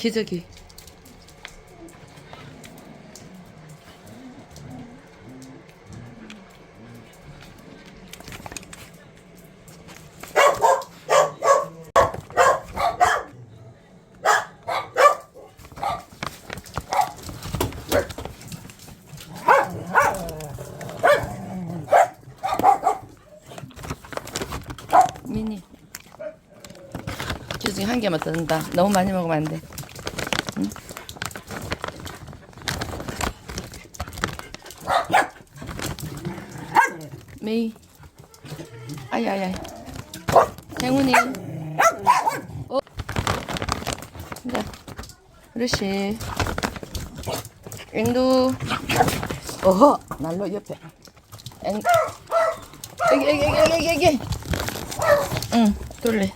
기저귀. 미니. 기저귀 한 개만 뜯는다. 너무 많이 먹으면 안 돼. 메이. 아이, 아이, 아이. 행운이. 어. 자, 그렇지. 앵두. 어허, 난로 옆에. 앵. 여기, 여기, 여기, 여기, 여기. 응, 돌래.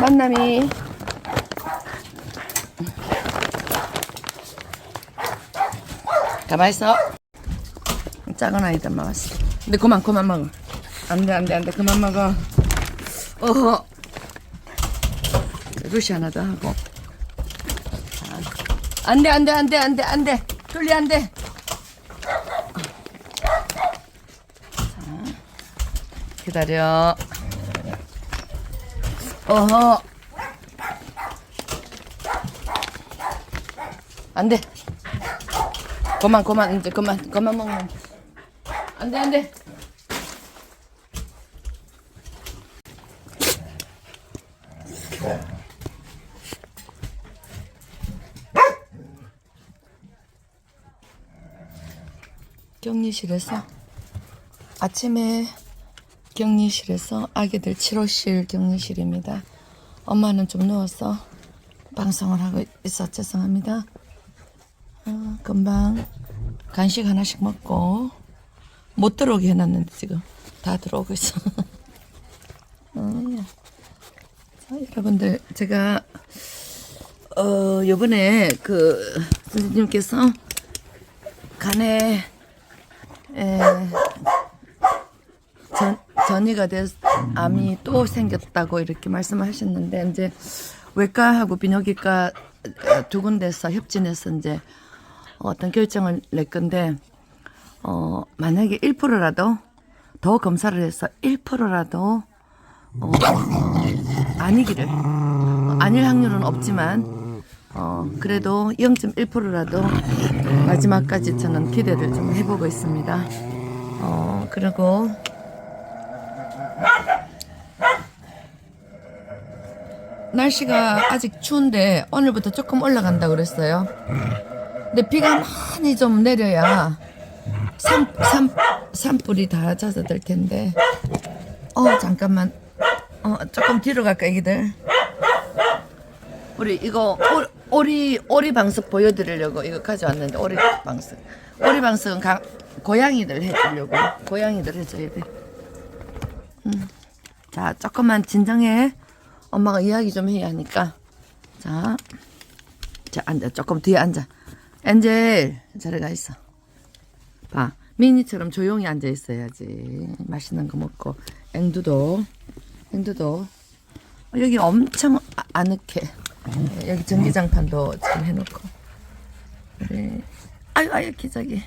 만남이 가만 있어. 작은 아이들만 왔어. 근데 그만 그만 먹어. 안돼 안돼 안돼 그만 먹어. 어허. 루시 하나 더 하고. 자. 안돼 안돼 안돼 안돼 안돼. 둘리 안돼. 자. 기다려. 어허. 안 돼. 그만, 그만, 이제 그만, 그만 먹는. 안 돼, 안 돼. 격리실에서 아침에 격리실에서 아기들 치료실 격리실입니다. 엄마는 좀 누워서 방송을 하고 있어 죄송합니다. 어, 금방 간식 하나씩 먹고 못 들어오게 해놨는데 지금 다 들어오고 있어. 어, 자, 여러분들 제가 어 요번에 그 선생님께서 간에 에, 전, 전이가 돼 암이 또 생겼다고 이렇게 말씀하셨는데 이제 외과하고 비뇨기과 어, 두 군데서 협진해서 이제 어떤 결정을 낼 건데 어 만약에 1%라도 더 검사를 해서 1%라도 어 아니기를 어, 아닐 확률은 없지만 어 그래도 0.1%라도 마지막까지 저는 기대를 좀 해보고 있습니다. 어 그리고 날씨가 아직 추운데 오늘부터 조금 올라간다 그랬어요. 근데 비가 많이 좀 내려야 산, 산, 산불이 다 젖어들 텐데. 어, 잠깐만. 어, 조금 뒤로 갈까, 애기들? 우리 이거 오, 오리, 오리 방석 보여드리려고 이거 가져왔는데, 오리 방석. 오리 방석은 가, 고양이들 해주려고. 고양이들 해줘야 돼. 음. 자, 조금만 진정해. 엄마가 이야기 좀 해야 하니까. 자, 자, 앉아. 조금 뒤에 앉아. 엔젤, 저리 가 있어. 봐. 미니처럼 조용히 앉아 있어야지. 맛있는 거 먹고. 앵두도, 앵두도. 어, 여기 엄청 아- 아늑해. 예, 여기 전기장판도 지금 해놓고. 그래. 아유, 아유, 기저귀.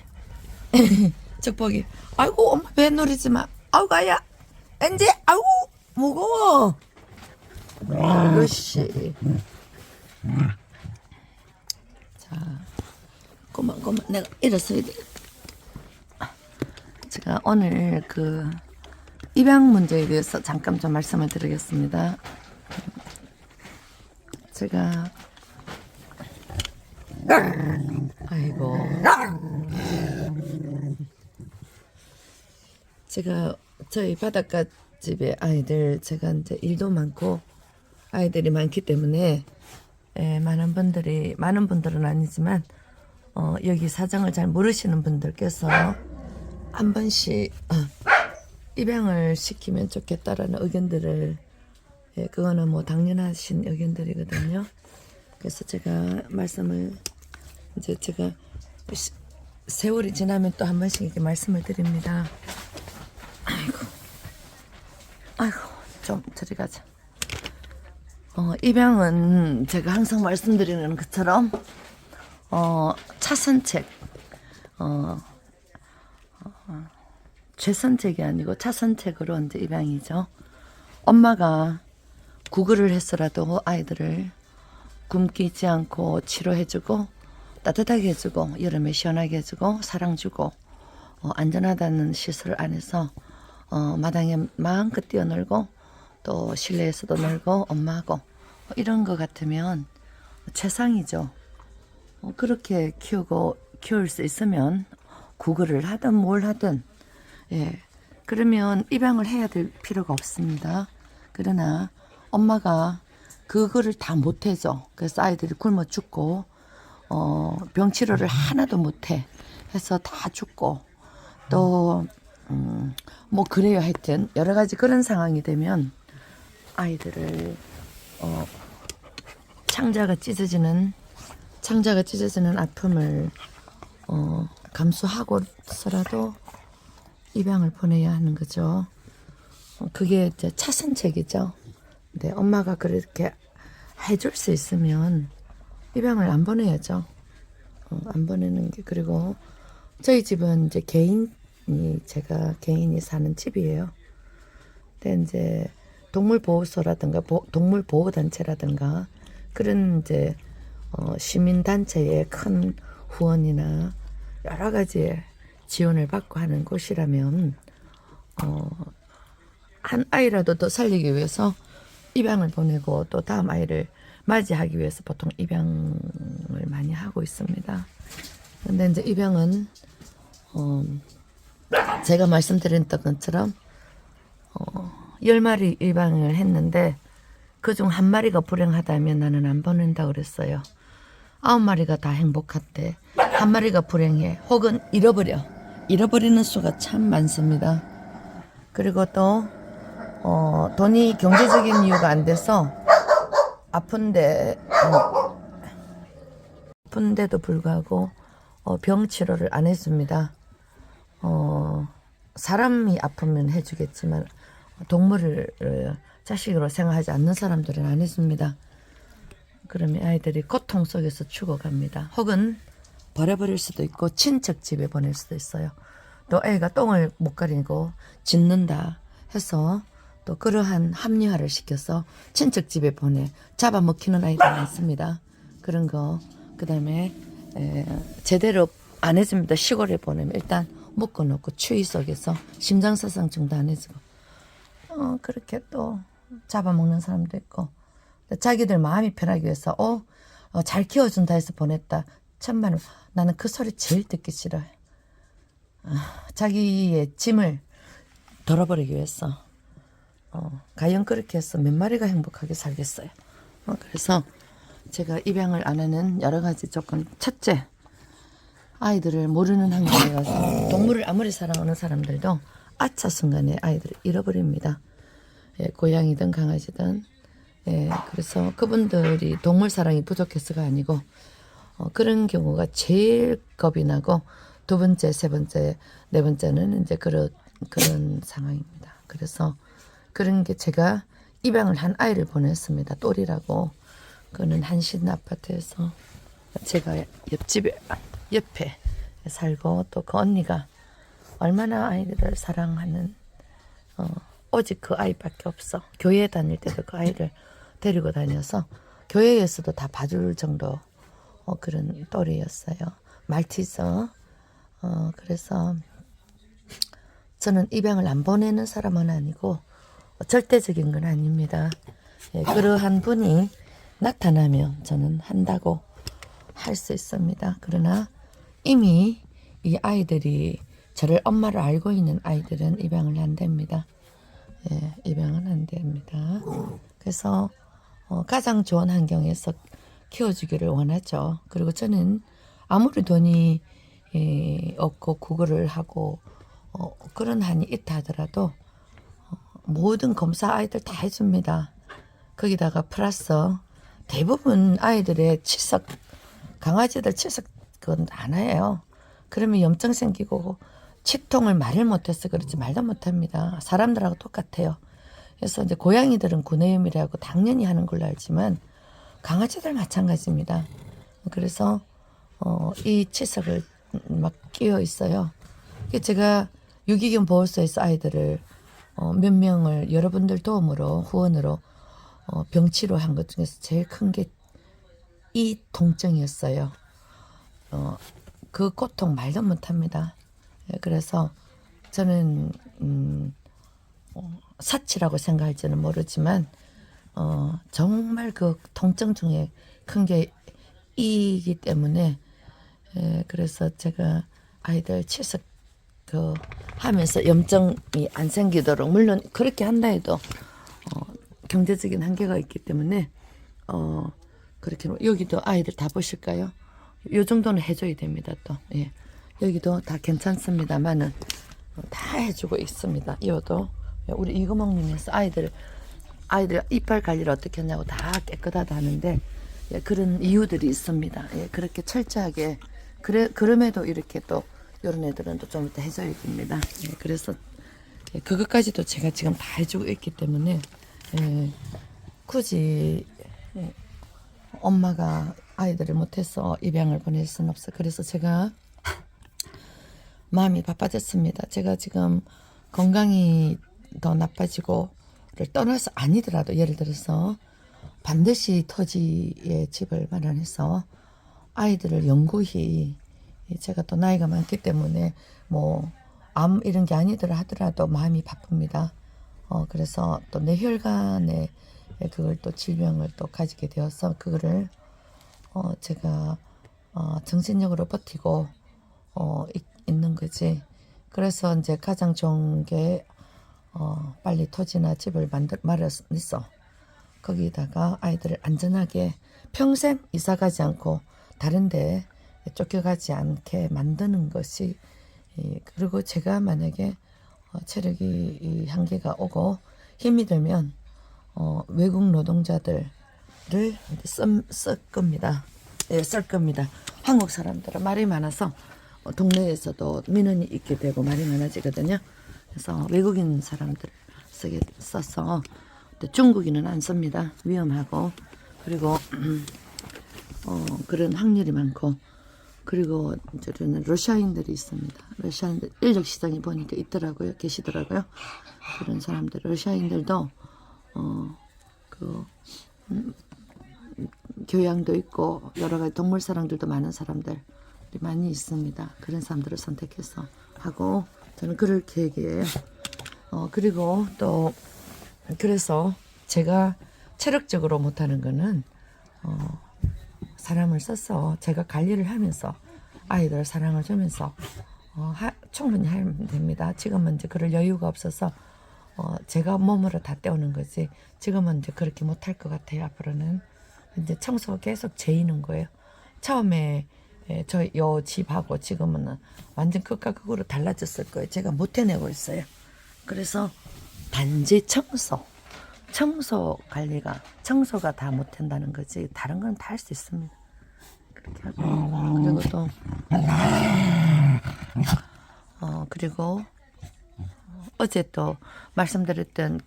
적보기. 아이고, 엄마 배 노리지 마. 아우, 가야. 엔젤, 아우, 무거워. 그렇지. 자, 고만 고만 내가 일어서야 돼. 제가 오늘 그 입양 문제에 대해서 잠깐 좀 말씀을 드리겠습니다. 제가 아이고 제가 저희 바닷가 집에 아이들 제가 이제 일도 많고 아이들이 많기 때문에 에, 많은 분들이 많은 분들은 아니지만 어, 여기 사정을 잘 모르시는 분들께서 한 번씩 어, 입양을 시키면 좋겠다라는 의견들을 예, 그거는 뭐 당연하신 의견들이거든요. 그래서 제가 말씀을 이제 제가 시- 세월이 지나면 또 한 번씩 이렇게 말씀을 드립니다. 아이고, 아이고, 좀 저리 가자. 어, 입양은 제가 항상 말씀드리는 것처럼 어, 차선책, 어, 어, 최선책이 아니고 차선책으로 이제 입양이죠. 엄마가 구글을 했어라도 아이들을 굶기지 않고 치료해주고 따뜻하게 해주고 여름에 시원하게 해주고 사랑 주고 어, 안전하다는 시설 안에서 어, 마당에 마음껏 뛰어놀고 또 실내에서도 놀고 엄마하고 어, 이런 거 같으면 최상이죠. 어, 그렇게 키우고 키울 수 있으면 구글을 하든 뭘 하든 예 그러면 입양을 해야 될 필요가 없습니다. 그러나 엄마가 그거를 다 못해줘. 그래서 아이들이 굶어 죽고 어, 병 치료를 하나도 못해 해서 다 죽고 또 음, 뭐 그래요 하여튼 여러 가지 그런 상황이 되면 아이들을 어, 창자가 찢어지는 창자가 찢어지는 아픔을 어, 감수하고서라도 입양을 보내야 하는 거죠. 어, 그게 이제 차선책이죠. 근데 엄마가 그렇게 해줄 수 있으면 입양을 안 보내야죠. 어, 안 보내는 게 그리고 저희 집은 이제 개인이 제가 개인이 사는 집이에요. 근데 이제 동물 보호소라든가 보- 동물 보호 단체라든가 그런 이제 어, 시민 단체의 큰 후원이나 여러 가지 지원을 받고 하는 곳이라면 어, 한 아이라도 더 살리기 위해서 입양을 보내고 또 다음 아이를 맞이하기 위해서 보통 입양을 많이 하고 있습니다. 근데 이제 입양은 어, 제가 말씀드렸던 것처럼 어, 열 마리 입양을 했는데 그중 한 마리가 불행하다면 나는 안 보낸다 그랬어요. 아홉 마리가 다 행복한데 한 마리가 불행해 혹은 잃어버려 잃어버리는 수가 참 많습니다. 그리고 또 어, 돈이 경제적인 이유가 안 돼서 아픈데 어, 아픈데도 불구하고 어, 병 치료를 안 해줍니다. 어, 사람이 아프면 해주겠지만 동물을 어, 자식으로 생각하지 않는 사람들은 안 해줍니다. 그러면 아이들이 고통 속에서 죽어갑니다. 혹은 버려버릴 수도 있고 친척 집에 보낼 수도 있어요. 또 애가 똥을 못 가리고 짖는다 해서 또 그러한 합리화를 시켜서 친척 집에 보내 잡아먹히는 아이들 많습니다. 그런 거 그다음에 에, 제대로 안 해줍니다. 시골에 보내면 일단 묶어놓고 추위 속에서 심장사상 증도 안 해주고 어, 그렇게 또 잡아먹는 사람도 있고 자기들 마음이 편하기 위해서 어, 어, 잘 키워준다 해서 보냈다. 원 나는 그 소리 제일 듣기 싫어요 아, 자기의 짐을 덜어버리기 위해서 어, 과연 그렇게 해서 몇 마리가 행복하게 살겠어요? 어, 그래서 제가 입양을 안 하는 여러 가지 조건. 첫째 아이들을 모르는 환경에 가서 동물을 아무리 사랑하는 사람들도 아차 순간에 아이들을 잃어버립니다. 예, 고양이든 강아지든 예, 그래서 그분들이 동물 사랑이 부족해서가 아니고 어, 그런 경우가 제일 겁이 나고 두 번째, 세 번째, 네 번째는 이제 그런 그런 상황입니다. 그래서 그런 게 제가 입양을 한 아이를 보냈습니다. 똘이라고 그는 한신 아파트에서 제가 옆집에 옆에 살고 또 그 언니가 얼마나 아이들을 사랑하는 어, 오직 그 아이밖에 없어. 교회 다닐 때도 그 아이를 데리고 다녀서 교회에서도 다 봐줄 정도 어, 그런 또래였어요. 말티즈. 어, 그래서 저는 입양을 안 보내는 사람은 아니고 절대적인 건 아닙니다. 예, 그러한 분이 나타나면 저는 한다고 할 수 있습니다. 그러나 이미 이 아이들이 저를 엄마를 알고 있는 아이들은 입양을 안 됩니다. 예, 입양은 안 됩니다. 그래서 어, 가장 좋은 환경에서 키워주기를 원하죠. 그리고 저는 아무리 돈이 예, 없고 구글을 하고 어, 그런 한이 있다 하더라도 어, 모든 검사 아이들 다 해줍니다. 거기다가 플러스 대부분 아이들의 치석 강아지들 치석 그건 안 해요. 그러면 염증 생기고 치통을 말을 못해서 그렇지 말도 못합니다. 사람들하고 똑같아요. 그래서 이제 고양이들은 구내염이라고 당연히 하는 걸로 알지만 강아지들 마찬가지입니다. 그래서 어, 이 치석을 막 끼어 있어요. 제가 유기견 보호소에서 아이들을 어, 몇 명을 여러분들 도움으로 후원으로 어, 병치료 한 것 중에서 제일 큰 게 이 통증이었어요. 어, 그 고통 말도 못합니다. 예, 그래서 저는 음, 어, 사치라고 생각할지는 모르지만 어, 정말 그 통증 중에 큰 게 이기 때문에 예, 그래서 제가 아이들 치석 그 하면서 염증이 안 생기도록 물론 그렇게 한다 해도 어, 경제적인 한계가 있기 때문에 어 그렇게 여기도 아이들 다 보실까요? 요 정도는 해줘야 됩니다 또 예. 여기도 다 괜찮습니다만은 어, 다 해주고 있습니다. 이것도 우리 이구멍님에서 아이들 아이들 이빨 관리를 어떻게 하냐고 다 깨끗하다 하는데 예, 그런 이유들이 있습니다. 예, 그렇게 철저하게 그래 그럼에도 이렇게 또 이런 애들은 또 좀 이따 해줘야 됩니다. 예, 그래서 예, 그것까지도 제가 지금 다 해주고 있기 때문에 예, 굳이 예, 엄마가 아이들을 못해서 입양을 보낼 수는 없어. 그래서 제가 마음이 바빠졌습니다. 제가 지금 건강이 더 나빠지고를 떠나서 아니더라도 예를 들어서 반드시 토지에 집을 마련해서 아이들을 영구히 제가 또 나이가 많기 때문에 뭐 암 이런 게 아니더라 하더라도 마음이 바쁩니다. 어 그래서 또 뇌혈관에 그걸 또 질병을 또 가지게 되어서 그거를 어 제가 어 정신력으로 버티고 어 있, 있는 거지. 그래서 이제 가장 좋은 게 어, 빨리 토지나 집을 만들 마련했어. 거기다가 아이들을 안전하게 평생 이사 가지 않고 다른 데 쫓겨가지 않게 만드는 것이 이, 그리고 제가 만약에 어, 체력이 이 한계가 오고 힘이 들면 어, 외국 노동자들을 쓸, 쓸 겁니다. 예, 쓸 겁니다. 한국 사람들은 말이 많아서 어, 동네에서도 민원이 있게 되고 말이 많아지거든요. 그래서 외국인 사람들 쓰게 써서 또 중국인은 안 씁니다. 위험하고 그리고 어, 그런 확률이 많고 그리고 저는 러시아인들이 있습니다. 러시아인들 인력 시장에 보니까 있더라고요. 계시더라고요. 그런 사람들 러시아인들도 어그 음, 교양도 있고 여러 가지 동물 사랑들도 많은 사람들 많이 있습니다. 그런 사람들을 선택해서 하고 저는 그럴 계획이에요. 어 그리고 또 그래서 제가 체력적으로 못하는 거는 어 사람을 써서 제가 관리를 하면서 아이들 사랑을 주면서 어, 하, 충분히 하면 됩니다. 지금은 이제 그럴 여유가 없어서 어, 제가 몸으로 다 때우는 거지. 지금은 이제 그렇게 못할 것 같아요. 앞으로는 이제 청소 계속 재이는 거예요. 처음에 예, 저 요 집하고 지금은 완전 극과 극으로 달라졌을 거예요. 제가 못 해내고 있어요. 그래서 단지 청소, 청소 관리가 청소가 다 못 한다는 거지 다른 건 다 할 수 있습니다. 그렇게 하고 그리고 또 어, 그리고 어제 또 말씀드렸던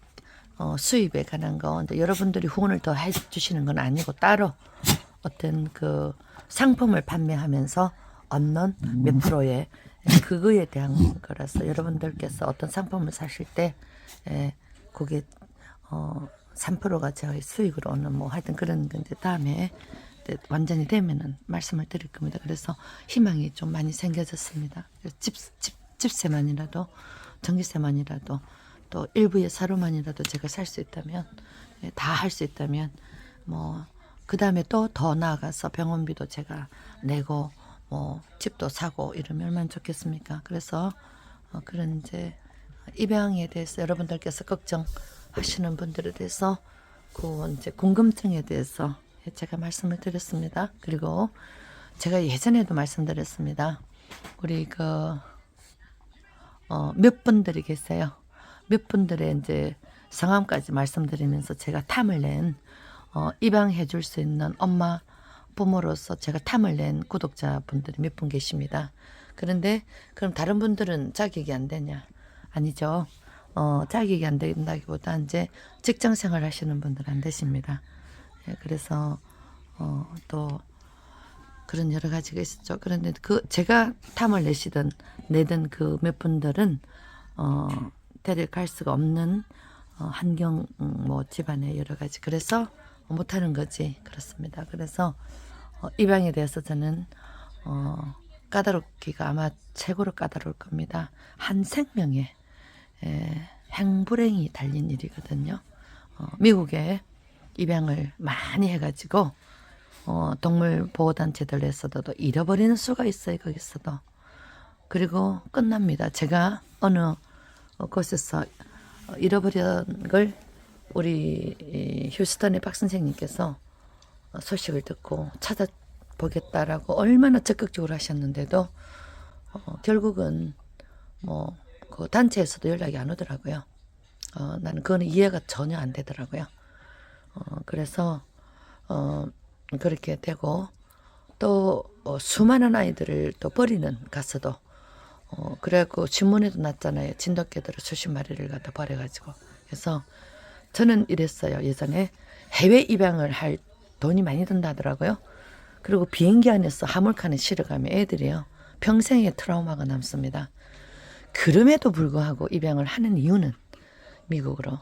어, 수입에 관한 거 근데 여러분들이 후원을 더 해주시는 건 아니고 따로 어떤 그 상품을 판매하면서 얻는 몇 프로의 그거에 대한 거라서 여러분들께서 어떤 상품을 사실 때 에, 그게 어, 3%가 저희 수익으로 오는 뭐 하여튼 그런 건데 다음에 완전히 되면은 말씀을 드릴 겁니다. 그래서 희망이 좀 많이 생겨졌습니다. 집, 집, 집세만이라도 전기세만이라도 또 일부의 사료만이라도 제가 살 수 있다면 예, 다할 수 있다면 뭐 그 다음에 또 더 나아가서 병원비도 제가 내고 뭐 집도 사고 이러면 얼마나 좋겠습니까? 그래서 어, 그런 이제 입양에 대해서 여러분들께서 걱정하시는 분들에 대해서 그 이제 궁금증에 대해서 제가 말씀을 드렸습니다. 그리고 제가 예전에도 말씀드렸습니다. 우리 그 어, 몇 분들이 계세요. 몇 분들의 이제 성함까지 말씀드리면서 제가 탐을 낸 어, 입양해 줄 수 있는 엄마 부모로서 제가 탐을 낸 구독자분들이 몇 분 계십니다. 그런데 그럼 다른 분들은 자격이 안 되냐? 아니죠. 어, 자격이 안 된다기보다 이제 직장 생활 하시는 분들 안 되십니다. 예, 그래서 어, 또 그런 여러 가지가 있었죠. 그런데 그 제가 탐을 내시던 내던 그 몇 분들은 어, 데려갈 수가 없는 어, 환경 음, 뭐 집안의 여러 가지 그래서 못하는 거지 그렇습니다. 그래서 어, 입양에 대해서 저는 어, 까다롭기가 아마 최고로 까다로울 겁니다. 한 생명에 에, 행불행이 달린 일이거든요. 어, 미국에 입양을 많이 해가지고 어, 동물 보호 단체들에서도 잃어버리는 수가 있어요 거기서도 그리고 끝납니다. 제가 어느 어, 곳에서 어, 잃어버린 걸 우리 이 휴스턴의 박 선생님께서 어, 소식을 듣고 찾아보겠다라고 얼마나 적극적으로 하셨는데도 어, 결국은 뭐 그 단체에서도 연락이 안 오더라고요. 어, 나는 그거는 이해가 전혀 안 되더라고요. 어, 그래서 어, 그렇게 되고 또 어, 수많은 아이들을 또 버리는 가서도 어, 그래갖고 신문에도 났잖아요. 진돗개들을 수십 마리를 갖다 버려가지고 그래서 저는 이랬어요. 예전에 해외 입양을 할 돈이 많이 든다 하더라고요. 그리고 비행기 안에서 화물칸에 실어가면 애들이요. 평생의 트라우마가 남습니다. 그럼에도 불구하고 입양을 하는 이유는 미국으로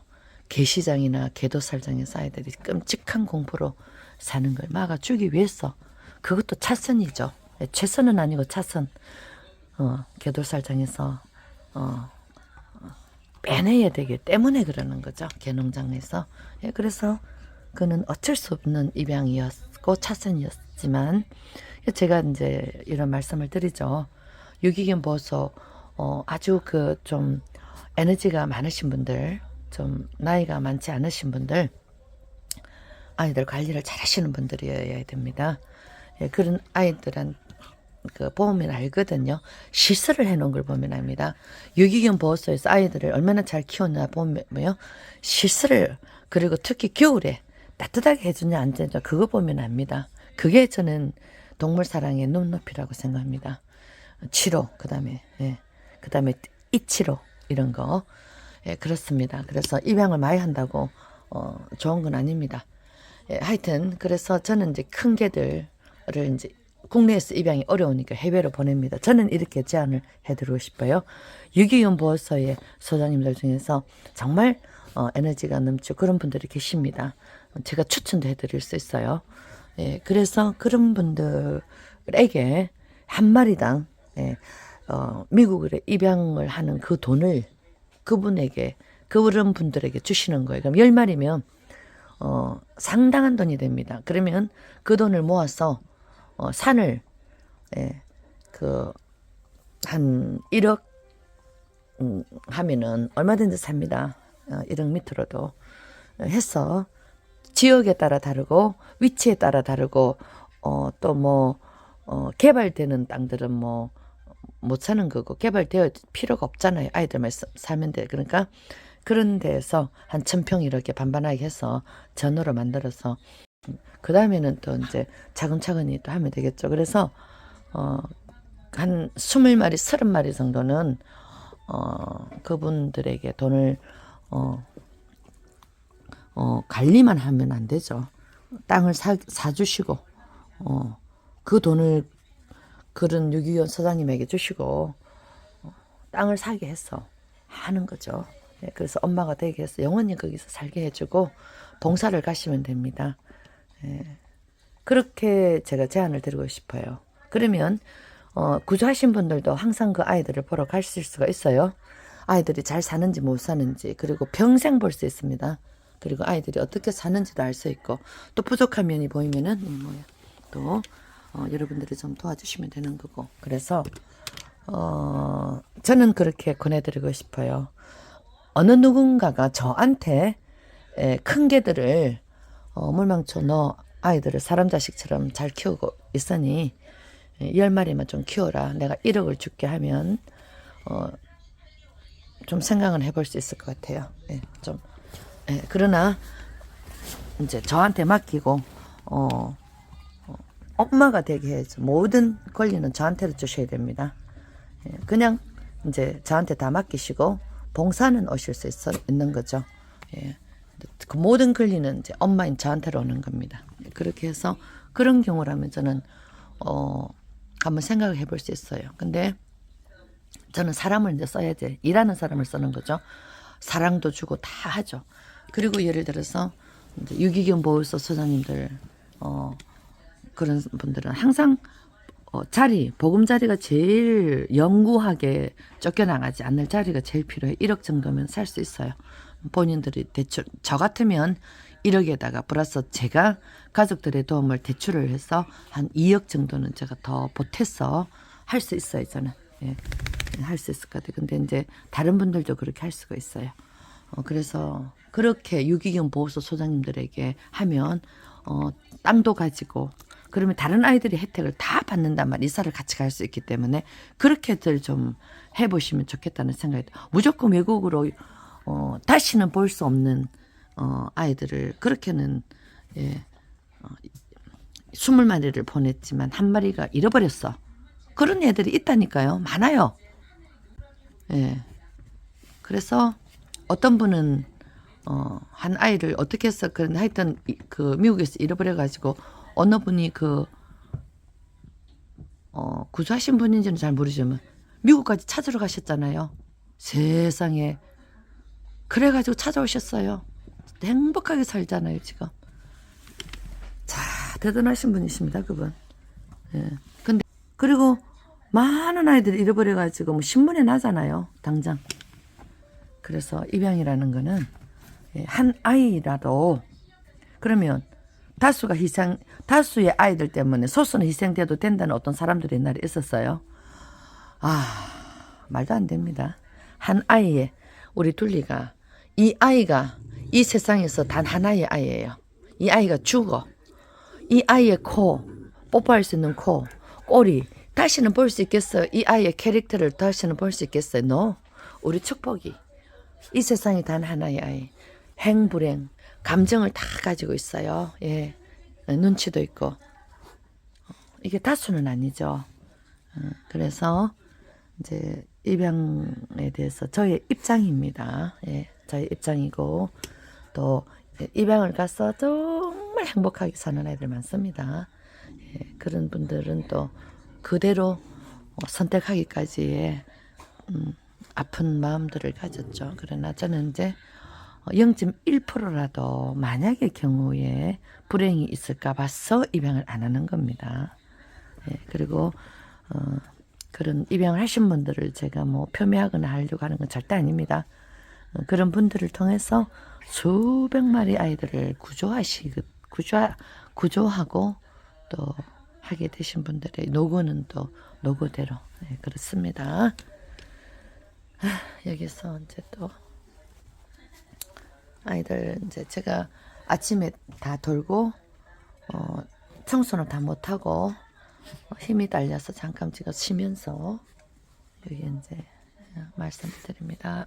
개시장이나 개도살장에서 아이들이 끔찍한 공포로 사는 걸 막아주기 위해서 그것도 차선이죠. 예, 최선은 아니고 차선. 어, 개도살장에서 어, 빼내야 되기 때문에 그러는 거죠. 개농장에서. 예, 그래서 그는 어쩔 수 없는 입양이었고 차선이었지만 제가 이제 이런 말씀을 드리죠. 유기견 보호소 어, 아주 그 좀 에너지가 많으신 분들, 좀 나이가 많지 않으신 분들, 아이들 관리를 잘 하시는 분들이어야 됩니다. 예, 그런 아이들은 그 보면 알거든요. 실수를 해놓은 걸 보면 압니다. 유기견 보호소에서 아이들을 얼마나 잘 키웠나 보면요. 실수를 그리고 특히 겨울에 따뜻하게 해주냐 안 해주냐 그거 보면 압니다. 그게 저는 동물 사랑의 눈높이라고 생각합니다. 치료 그다음에 예. 그다음에 이치료 이런 거 예, 그렇습니다. 그래서 입양을 많이 한다고 어, 좋은 건 아닙니다. 예, 하여튼 그래서 저는 이제 큰 개들을 이제 국내에서 입양이 어려우니까 해외로 보냅니다. 저는 이렇게 제안을 해드리고 싶어요. 유기견 보호소의 소장님들 중에서 정말 어, 에너지가 넘치고 그런 분들이 계십니다. 제가 추천도 해드릴 수 있어요. 예, 그래서 그런 분들에게 한 마리당 예, 어, 미국에 입양을 하는 그 돈을 그분에게 그런 분들에게 주시는 거예요. 그럼 열 마리면 어, 상당한 돈이 됩니다. 그러면 그 돈을 모아서 어, 산을 예, 그한 1억 음, 하면은 얼마든지 삽니다. 어, 1억 밑으로도 해서 지역에 따라 다르고 위치에 따라 다르고 어, 또뭐 어, 개발되는 땅들은 뭐 못 사는 거고 개발되어 필요가 없잖아요. 아이들만 사- 사면 돼. 그러니까 그런 데에서 한 천평 이렇게 반반하게 해서 전으로 만들어서 그 다음에는 또 이제 차근차근히 또 하면 되겠죠. 그래서 어, 한 스물 마리, 서른 마리 정도는 어, 그분들에게 돈을 어, 어, 관리만 하면 안 되죠. 땅을 사, 사주시고 어, 그 돈을 그런 유기견 소장님에게 주시고 어, 땅을 사게 해서 하는 거죠. 예, 그래서 엄마가 되게 해서 영원히 거기서 살게 해주고 봉사를 가시면 됩니다. 예, 그렇게 제가 제안을 드리고 싶어요. 그러면 어, 구조하신 분들도 항상 그 아이들을 보러 가실 수가 있어요. 아이들이 잘 사는지 못 사는지 그리고 평생 볼 수 있습니다. 그리고 아이들이 어떻게 사는지도 알 수 있고 또 부족한 면이 보이면은 이 뭐야 또 어, 여러분들이 좀 도와주시면 되는 거고 그래서 어, 저는 그렇게 권해드리고 싶어요. 어느 누군가가 저한테 에, 큰 개들을 어, 물망초 너 아이들을 사람 자식처럼 잘 키우고 있으니 에, 열 마리만 좀 키워라. 내가 1억을 줄게 하면 어, 좀 생각은 해볼 수 있을 것 같아요. 예, 좀 예, 그러나 이제 저한테 맡기고 어, 어, 엄마가 되게 해야죠. 모든 권리는 저한테로 주셔야 됩니다. 예, 그냥 이제 저한테 다 맡기시고 봉사는 오실 수 있어, 있는 거죠. 예. 그 모든 권리는 이제 엄마인 저한테로 오는 겁니다. 그렇게 해서 그런 경우라면 저는 어 한번 생각을 해볼 수 있어요. 근데 저는 사람을 이제 써야지 일하는 사람을 쓰는 거죠. 사랑도 주고 다 하죠. 그리고 예를 들어서 유기견 보호소 소장님들 어 그런 분들은 항상 어, 자리 보금 자리가 제일 영구하게 쫓겨나가지 않을 자리가 제일 필요해. 1억 정도면 살 수 있어요. 본인들이 대출 저 같으면 1억에다가 플러스 제가 가족들의 도움을 대출을 해서 한 2억 정도는 제가 더 보태서 할 수 있어요 저는 예, 할 수 있을 것 같아요 근데 이제 다른 분들도 그렇게 할 수가 있어요 어, 그래서 그렇게 유기견 보호소 소장님들에게 하면 어, 땅도 가지고 그러면 다른 아이들이 혜택을 다 받는단 말 이사를 같이 갈 수 있기 때문에 그렇게들 좀 해보시면 좋겠다는 생각이. 무조건 외국으로 어, 다시는 볼 수 없는 어, 아이들을 그렇게는 예, 어, 스물 마리를 보냈지만 한 마리가 잃어버렸어. 그런 애들이 있다니까요. 많아요. 예. 그래서 어떤 분은 어, 한 아이를 어떻게 해서 그 하여튼 이- 그 미국에서 잃어버려 가지고 어느 분이 그 어, 구조하신 분인지는 잘 모르지만 미국까지 찾으러 가셨잖아요. 세상에 그래가지고 찾아오셨어요. 행복하게 살잖아요 지금. 자 대단하신 분이십니다 그분. 예. 근데 그리고 많은 아이들이 잃어버려가지고 뭐 신문에 나잖아요 당장. 그래서 입양이라는 거는 예, 한 아이라도 그러면 다수가 희생 다수의 아이들 때문에 소수는 희생돼도 된다는 어떤 사람들이 옛날에 있었어요. 아 말도 안 됩니다. 한 아이에 우리 둘리가 이 아이가 이 세상에서 단 하나의 아이예요. 이 아이가 죽어. 이 아이의 코 뽀뽀할 수 있는 코 꼬리 다시는 볼 수 있겠어요? 이 아이의 캐릭터를 다시는 볼 수 있겠어요? No. 우리 축복이 이 세상에 단 하나의 아이 행불행 감정을 다 가지고 있어요. 예 눈치도 있고 이게 다수는 아니죠. 어, 그래서 이제 입양에 대해서 저의 입장입니다. 예, 저의 입장이고 또 입양을 가서 정말 행복하게 사는 아이들 많습니다. 예, 그런 분들은 또 그대로 어, 선택하기까지의 음, 아픈 마음들을 가졌죠. 그러나 저는 이제 0.1%라도 만약의 경우에 불행이 있을까 봐서 입양을 안 하는 겁니다. 예, 그리고 어, 그런 입양을 하신 분들을 제가 뭐 표미하거나 하려고 하는 건 절대 아닙니다. 어, 그런 분들을 통해서 수백 마리 아이들을 구조하시 구조 구조하고 또 하게 되신 분들의 노고는 또 노고대로 네, 그렇습니다. 아, 여기서 이제 또 아이들 이제 제가 아침에 다 돌고 어, 청소는 다 못하고 어, 힘이 달려서 잠깐 제가 쉬면서 여기 이제 말씀드립니다.